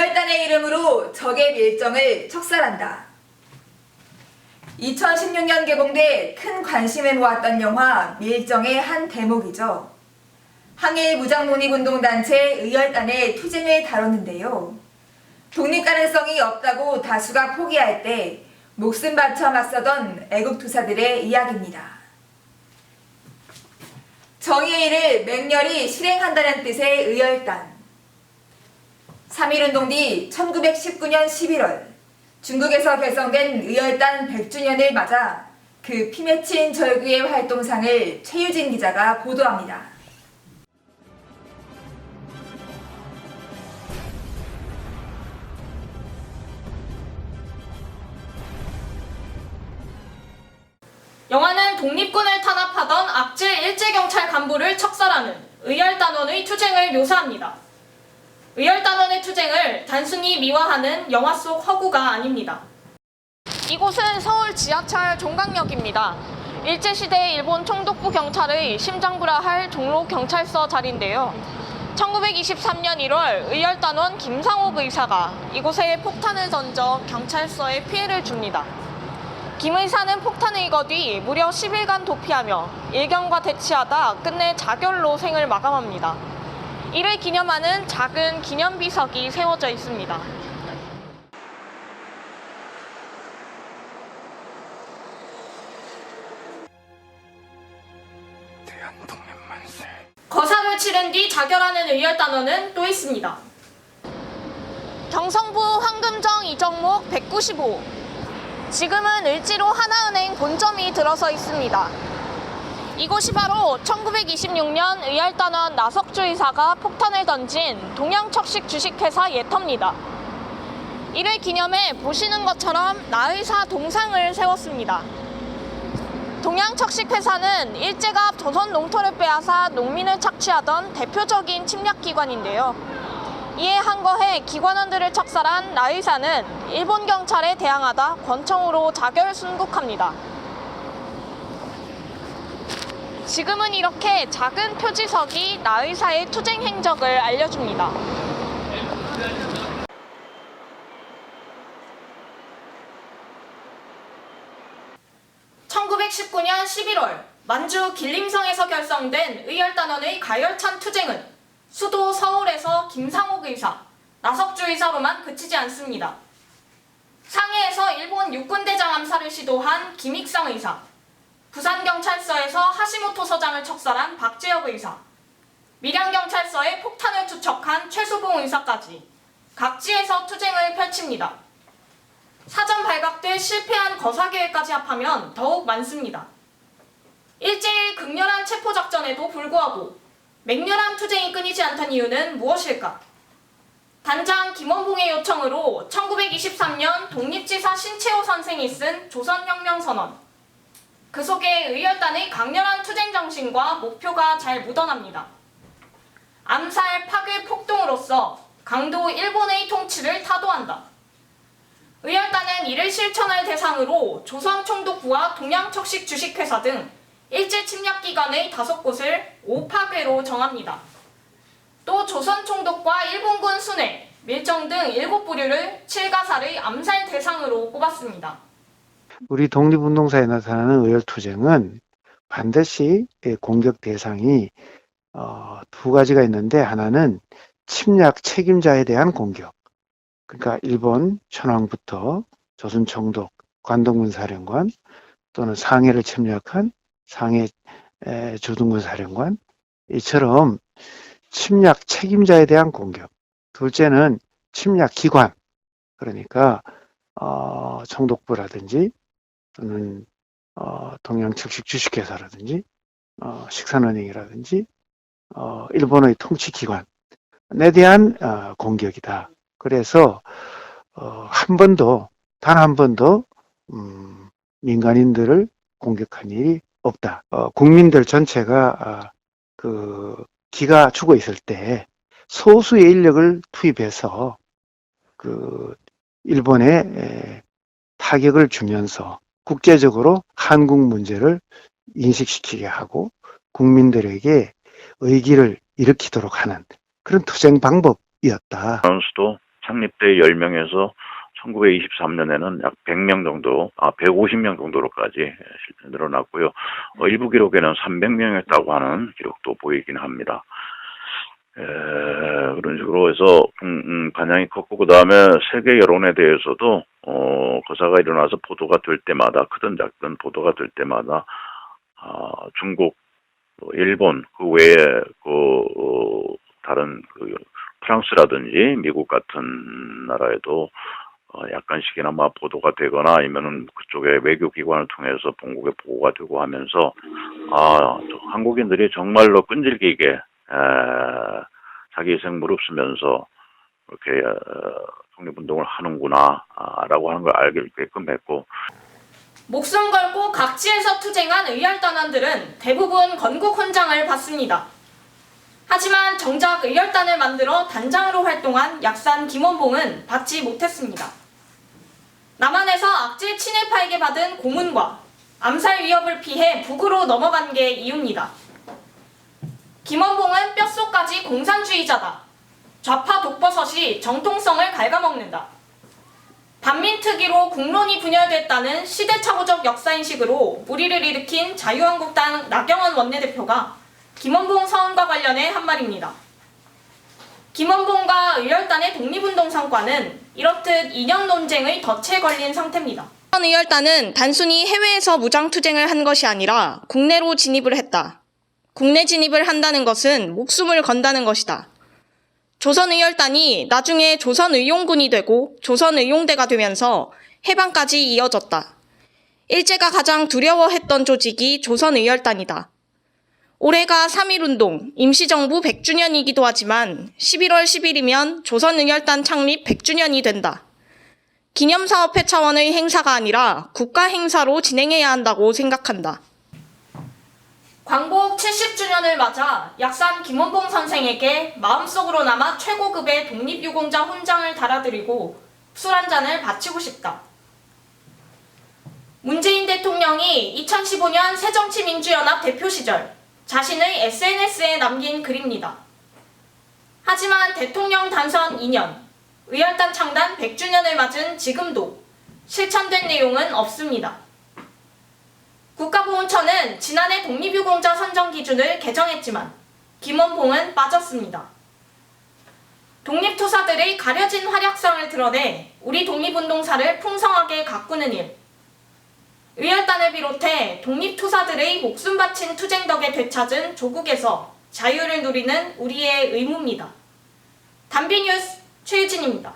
의열단의 이름으로 적의 밀정을 척살한다. 2016년 개봉돼 큰 관심을 모았던 영화 밀정의 한 대목이죠. 항일 무장독립운동단체 의열단의 투쟁을 다뤘는데요. 독립 가능성이 없다고 다수가 포기할 때 목숨 바쳐 맞서던 애국투사들의 이야기입니다. 정의의 일을 맹렬히 실행한다는 뜻의 의열단. 3.1운동 뒤 1919년 11월 중국에서 결성된 의열단 100주년을 맞아 그 피맺힌 절규의 활동상을 최유진 기자가 보도합니다. 영화는 독립군을 탄압하던 악질 일제경찰 간부를 척살하는 의열단원의 투쟁을 묘사합니다. 의열단원의 투쟁을 단순히 미화하는 영화 속 허구가 아닙니다. 이곳은 서울 지하철 종강역입니다. 일제시대 일본 총독부 경찰의 심장부라 할 종로 경찰서 자리인데요. 1923년 1월 의열단원 김상옥 의사가 이곳에 폭탄을 던져 경찰서에 피해를 줍니다. 김 의사는 폭탄을 이거 뒤 무려 10일간 도피하며 일경과 대치하다 끝내 자결로 생을 마감합니다. 이를 기념하는 작은 기념비석이 세워져 있습니다. 거사를 치른 뒤 자결하는 의열단원은 또 있습니다. 경성부 황금정 이정목 195. 지금은 을지로 하나은행 본점이 들어서 있습니다. 이곳이 바로 1926년 의열단원 나석주 의사가 폭탄을 던진 동양척식 주식회사 예터입니다. 이를 기념해 보시는 것처럼 나의사 동상을 세웠습니다. 동양척식회사는 일제가 조선 농토를 빼앗아 농민을 착취하던 대표적인 침략기관인데요. 이에 항거해 기관원들을 척살한 나의사는 일본 경찰에 대항하다 권총으로 자결 순국합니다. 지금은 이렇게 작은 표지석이 나 의사의 투쟁 행적을 알려줍니다. (1919년 11월) 만주 길림성에서 결성된 의열단원의 가열찬 투쟁은 수도 서울에서 김상옥 의사, 나석주 의사로만 그치지 않습니다. 상해에서 일본 육군대장 암살을 시도한 김익성 의사, 부산경찰서에서 하시모토 서장을 척살한 박재혁 의사, 밀양경찰서에 폭탄을 투척한 최수봉 의사까지 각지에서 투쟁을 펼칩니다. 사전 발각돼 실패한 거사계획까지 합하면 더욱 많습니다. 일제의 극렬한 체포작전에도 불구하고 맹렬한 투쟁이 끊이지 않던 이유는 무엇일까? 단장 김원봉의 요청으로 1923년 독립지사 신채호 선생이 쓴 조선혁명선언. 그 속에 의열단의 강렬한 투쟁 정신과 목표가 잘 묻어납니다. 암살, 파괴, 폭동으로서 강도 일본의 통치를 타도한다. 의열단은 이를 실천할 대상으로 조선총독부와 동양척식 주식회사 등 일제 침략기관의 다섯 곳을 오파괴로 정합니다. 또 조선총독과 일본군 순회, 밀정 등 일곱 부류를 칠가살의 암살 대상으로 꼽았습니다. 우리 독립운동사에 나타나는 의열투쟁은 반드시 공격 대상이 어, 두 가지가 있는데 하나는 침략 책임자에 대한 공격. 그러니까 일본 천황부터 조선 총독, 관동군 사령관 또는 상해를 침략한 상해 에, 조등군 사령관 이처럼 침략 책임자에 대한 공격. 둘째는 침략 기관. 그러니까 어, 총독부라든지 또는 어, 동양측식 주식회사라든지 어, 식산은행이라든지 어, 일본의 통치기관에 대한 어, 공격이다. 그래서 어, 한 번도 단 한 번도 음, 민간인들을 공격한 일이 없다. 어, 국민들 전체가 아, 그 기가 죽어 있을 때 소수의 인력을 투입해서 그 일본에 에, 타격을 주면서 국제적으로 한국 문제를 인식시키게 하고 국민들에게 의기를 일으키도록 하는 그런 투쟁 방법이었다. 선수도 창립 때 10명에서 1923년에는 약 100명 정도, 아, 150명 정도로까지 늘어났고요. 어, 일부 기록에는 300명이었다고 하는 기록도 보이긴 합니다. 에, 그런 식으로 해서 음, 음, 반향이 컸고 그 다음에 세계 여론에 대해서도 어, 거사가 일어나서 보도가 될 때마다 크든 작든 보도가 될 때마다 아, 중국, 또 일본 그 외에 그 어, 다른 그 프랑스라든지 미국 같은 나라에도 어, 약간씩이나마 보도가 되거나 아니면은 그쪽에 외교기관을 통해서 본국에 보고가 되고 하면서 아저 한국인들이 정말로 끈질기게 에, 자기 희생 무릅쓰면서 이렇게 어, 독립운동을 하는구나라고 하는 걸 알게끔 했고 목숨 걸고 각지에서 투쟁한 의열단원들은 대부분 건국 훈장을 받습니다. 하지만 정작 의열단을 만들어 단장으로 활동한 약산 김원봉은 받지 못했습니다. 남한에서 악질 친일파에게 받은 고문과 암살 위협을 피해 북으로 넘어간 게 이유입니다. 김원봉은 뼛속까지 공산주의자다. 좌파 독버섯이 정통성을 갉아먹는다. 반민특위로 국론이 분열됐다는 시대착오적 역사인식으로 무리를 일으킨 자유한국당 나경원 원내대표가 김원봉 사원과 관련해 한 말입니다. 김원봉과 의열단의 독립운동 성과는 이렇듯 이념 논쟁의 덫에 걸린 상태입니다. 의열단은 단순히 해외에서 무장투쟁을 한 것이 아니라 국내로 진입을 했다. 국내 진입을 한다는 것은 목숨을 건다는 것이다. 조선의열단이 나중에 조선의용군이 되고 조선의용대가 되면서 해방까지 이어졌다. 일제가 가장 두려워했던 조직이 조선의열단이다. 올해가 3.1운동, 임시정부 100주년이기도 하지만 11월 10일이면 조선의열단 창립 100주년이 된다. 기념사업회 차원의 행사가 아니라 국가 행사로 진행해야 한다고 생각한다. 광복 70주년을 맞아 약산 김원봉 선생에게 마음속으로 남아 최고급의 독립유공자 훈장을 달아드리고 술 한 잔을 바치고 싶다. 문재인 대통령이 2015년 새정치민주연합 대표 시절 자신의 SNS에 남긴 글입니다. 하지만 대통령 단선 2년, 의열단 창단 100주년을 맞은 지금도 실천된 내용은 없습니다. 국가보훈처는 지난해 독립유공자 선정 기준을 개정했지만 김원봉은 빠졌습니다. 독립투사들의 가려진 활약상을 드러내 우리 독립운동사를 풍성하게 가꾸는 일. 의열단을 비롯해 독립투사들의 목숨 바친 투쟁 덕에 되찾은 조국에서 자유를 누리는 우리의 의무입니다. 단비뉴스 최유진입니다.